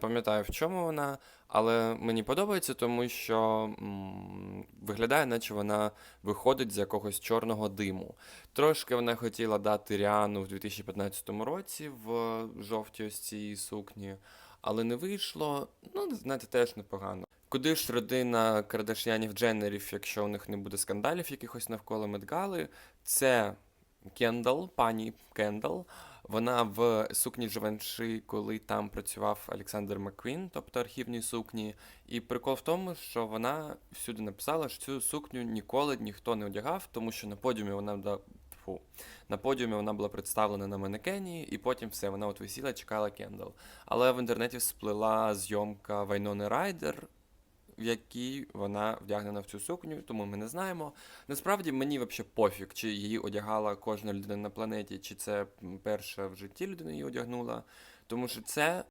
пам'ятаю, в чому вона, але мені подобається, тому що м, виглядає, наче вона виходить з якогось чорного диму. Трошки вона хотіла дати Ріану в 2015 році в жовтій ось цій сукні, але не вийшло. Ну, знаєте, теж непогано. Куди ж родина Кардаш'янів Дженнерів, якщо у них не буде скандалів якихось навколо Медгали? Це Кендал, пані Кендал. Вона в сукні Живанши, коли там працював Олександр Макквін, тобто архівній сукні. І прикол в тому, що вона всюди написала, що цю сукню ніколи ніхто не одягав, тому що на подіумі вона да, фу, на подіумі вона була представлена на манекені, і потім все, вона от висіла, чекала Кендал. Але в інтернеті сплила зйомка Вайнони Райдер, в якій вона вдягнена в цю сукню, тому ми не знаємо. Насправді мені взагалі пофіг, чи її одягала кожна людина на планеті, чи це перша в житті людина її одягнула. Тому що це